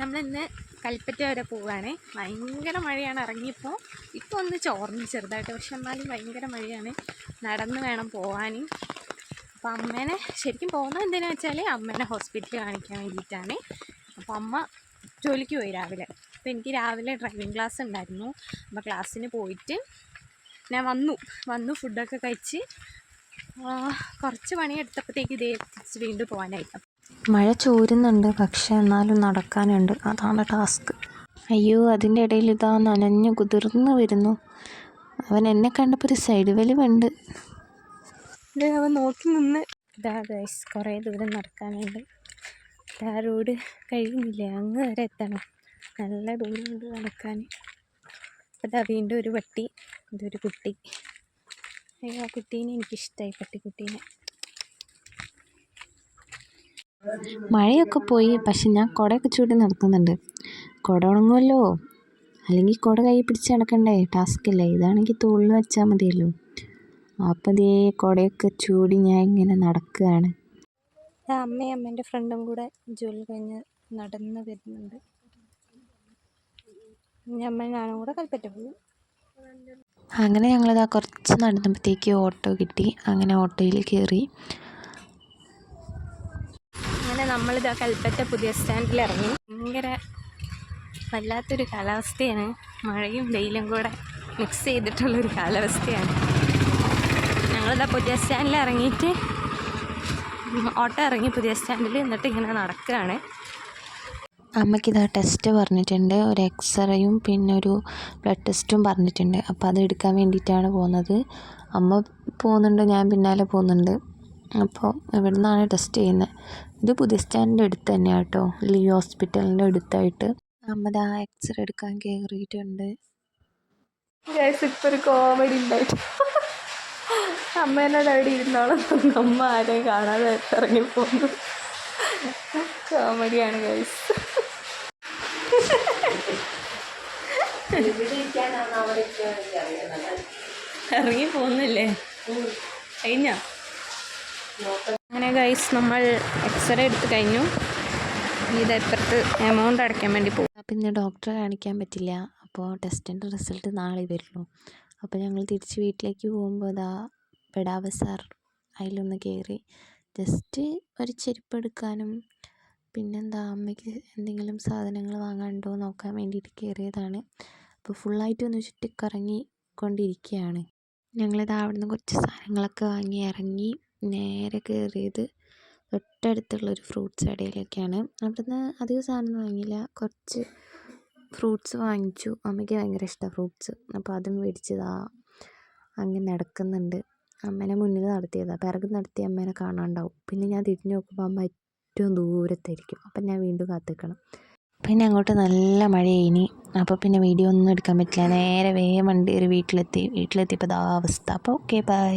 നമ്മളിന്ന് കൽപ്പറ്റ വരെ പോവുകയാണ് ഭയങ്കര മഴയാണ്. ഇറങ്ങിയപ്പോൾ ഇപ്പോൾ ഒന്ന് ചോർന്നു ചെറുതായിട്ട്. പക്ഷെ എന്നാലും ഭയങ്കര മഴയാണ്. നടന്ന് വേണം പോകാൻ അപ്പോൾ അമ്മേനെ ശരിക്കും പോകുന്നത് എന്തിനാ വെച്ചാൽ അമ്മേനെ ഹോസ്പിറ്റലിൽ കാണിക്കാൻ വേണ്ടിയിട്ടാണ്. അപ്പോൾ അമ്മ ജോലിക്ക് പോയി രാവിലെ. അപ്പോൾ എനിക്ക് രാവിലെ ഡ്രൈവിംഗ് ക്ലാസ് ഉണ്ടായിരുന്നു. അപ്പോൾ ക്ലാസ്സിന് പോയിട്ട് ഞാൻ വന്നു. വന്നു ഫുഡൊക്കെ കഴിച്ച് കുറച്ച് പണിയെടുത്തപ്പോഴത്തേക്ക് ഇതേ വീണ്ടും പോകാനായി മഴ ചോരുന്നുണ്ട്. പക്ഷെ എന്നാലും നടക്കാനുണ്ട്. അതാണ് ടാസ്ക്. അയ്യോ അതിന്റെ ഇടയിൽ ഇതാ നനഞ്ഞു കുതിർന്നു വരുന്നു. അവൻ എന്നെ കണ്ടപ്പോൾ ഒരു സൈഡ് വലിവുണ്ട്. അവൻ നോക്കി നിന്ന്. ഇതാ ഗൈസ് കുറേ ദൂരം നടക്കാനുണ്ട്. ഇതാ റോഡ് കഴിയുന്നില്ല? അങ്ങ് വരെ എത്തണം. നല്ല ദൂരമുണ്ട് നടക്കാൻ. അതാ വീണ്ടും ഒരു പട്ടി. ഇതൊരു കുട്ടി. അയ്യോ ആ കുട്ടീനെ എനിക്കിഷ്ടമായി പട്ടിക്കുട്ടീനെ. മഴയൊക്കെ പോയി പക്ഷെ ഞാൻ കുടയൊക്കെ ചൂടി നടക്കുന്നുണ്ട് കുട ഉണങ്ങുമല്ലോ? അല്ലെങ്കിൽ കുട കൈ പിടിച്ച് നടക്കണ്ടേ? ടാസ്ക് അല്ലേ? ഇതാണെങ്കിൽ തോളിൽ വെച്ചാൽ മതിയല്ലോ. അപ്പം ഇതേ കുടയൊക്കെ ചൂടി ഞാൻ ഇങ്ങനെ നടക്കുകയാണ്. അമ്മയും അമ്മേന്റെ ഫ്രണ്ടും കൂടെ ജോലി കഴിഞ്ഞ് നടന്ന് വരുന്നുണ്ട്. അമ്മയും ഞാനും കൂടെ കൽപ്പറ്റ പോകും. അങ്ങനെ ഞങ്ങളിതാ കുറച്ച് നടന്നപ്പോഴത്തേക്ക് ഓട്ടോ കിട്ടി. അങ്ങനെ ഓട്ടോയിൽ കയറി. നമ്മളിതാ കൽപ്പറ്റ പുതിയ സ്റ്റാൻഡിൽ ഇറങ്ങി ഭയങ്കര വല്ലാത്തൊരു കാലാവസ്ഥയാണ്. മഴയും വെയിലും കൂടെ മിക്സ് ചെയ്തിട്ടുള്ളൊരു കാലാവസ്ഥയാണ്. ഞങ്ങളിതാ പുതിയ സ്റ്റാൻഡിൽ ഇറങ്ങിയിട്ട് ഓട്ടോ ഇറങ്ങി പുതിയ സ്റ്റാൻഡിൽ എന്നിട്ട് ഇങ്ങനെ നടക്കുകയാണ് അമ്മയ്ക്കിതാ ടെസ്റ്റ് പറഞ്ഞിട്ടുണ്ട്. ഒരു എക്സ്റേയും പിന്നെ ഒരു ബ്ലഡ് ടെസ്റ്റും പറഞ്ഞിട്ടുണ്ട്. അപ്പോൾ അത് എടുക്കാൻ വേണ്ടിയിട്ടാണ് പോകുന്നത് അമ്മ പോകുന്നുണ്ട് ഞാൻ പിന്നാലെ പോകുന്നുണ്ട് അപ്പോൾ ഇവിടെ നിന്നാണ് ടെസ്റ്റ് ചെയ്യുന്നത്. ഇത് പുതിയ സ്റ്റാൻഡിന്റെ അടുത്ത് തന്നെയാണ് കേട്ടോ. ലീ ഹോസ്പിറ്റലിന്റെ അടുത്തായിട്ട്. നമ്മുടെ ആ എക്സ്റേ എടുക്കാൻ കയറിയിട്ടുണ്ട്. ഇപ്പോൾ ഒരു കോമഡി ഉണ്ടായിട്ട് അമ്മേനോട് അവിടെ ഇരുന്നോളം. അമ്മ ആരെയും കാണാതെ ഇറങ്ങി പോകുന്നു കോമഡിയാണ് ഗൈസ് ഇറങ്ങി പോകുന്നില്ലേ കഴിഞ്ഞോ? അങ്ങനെ ഗൈസ് നമ്മൾ എക്സ്റേ എടുത്ത് കഴിഞ്ഞു. ഇത് എത്രത്ത് എമൗണ്ട് അടയ്ക്കാൻ വേണ്ടി പോകും. അപ്പം ഇന്ന് ഡോക്ടറെ കാണിക്കാൻ പറ്റില്ല. അപ്പോൾ ടെസ്റ്റിന്റെ റിസൾട്ട് നാളെ വരുള്ളൂ അപ്പോൾ ഞങ്ങൾ തിരിച്ച് വീട്ടിലേക്ക് പോകുമ്പോൾ അതാ പെടാവ സാർ അതിലൊന്ന് കയറി ജസ്റ്റ് ഒരു ചെരുപ്പ് എടുക്കാനും പിന്നെന്താ അമ്മയ്ക്ക് എന്തെങ്കിലും സാധനങ്ങൾ വാങ്ങാനുണ്ടോ നോക്കാൻ വേണ്ടിയിട്ട് കയറിയതാണ് അപ്പോൾ ഫുള്ളായിട്ട് ഒന്ന് ചുറ്റിക്കറങ്ങി കൊണ്ടിരിക്കുകയാണ്. ഞങ്ങളിതാ അവിടുന്ന് കുറച്ച് സാധനങ്ങളൊക്കെ വാങ്ങി ഇറങ്ങി. നേരെ കയറിയത് തൊട്ടടുത്തുള്ള ഒരു ഫ്രൂട്ട്സ് കടയിലേക്കാണ് അവിടുന്ന് അധികം സാധനം വാങ്ങിയില്ല. കുറച്ച് ഫ്രൂട്ട്സ് വാങ്ങിച്ചു. അമ്മയ്ക്ക് ഭയങ്കര ഇഷ്ടമാണ് ഫ്രൂട്ട്സ്. അപ്പോൾ അതും മേടിച്ചതാ അങ്ങനെ നടക്കുന്നുണ്ട്. അമ്മേനെ മുന്നിൽ നടത്തിയതാണ് പിറകു നടത്തി അമ്മേനെ കാണാണ്ടാവും. പിന്നെ ഞാൻ തിരിഞ്ഞു നോക്കുമ്പോൾ അമ്മ ഏറ്റവും ദൂരത്തായിരിക്കും. അപ്പം ഞാൻ വീണ്ടും കാത്തിക്കണം. പിന്നെ അങ്ങോട്ട് നല്ല മഴയായിനി. അപ്പോൾ പിന്നെ വീഡിയോ ഒന്നും എടുക്കാൻ പറ്റില്ല. നേരെ വേഗം വണ്ടി ഒരു വീട്ടിലെത്തി. വീട്ടിലെത്തിയപ്പോൾ അതാ അവസ്ഥ. അപ്പോൾ ഓക്കെ ബൈ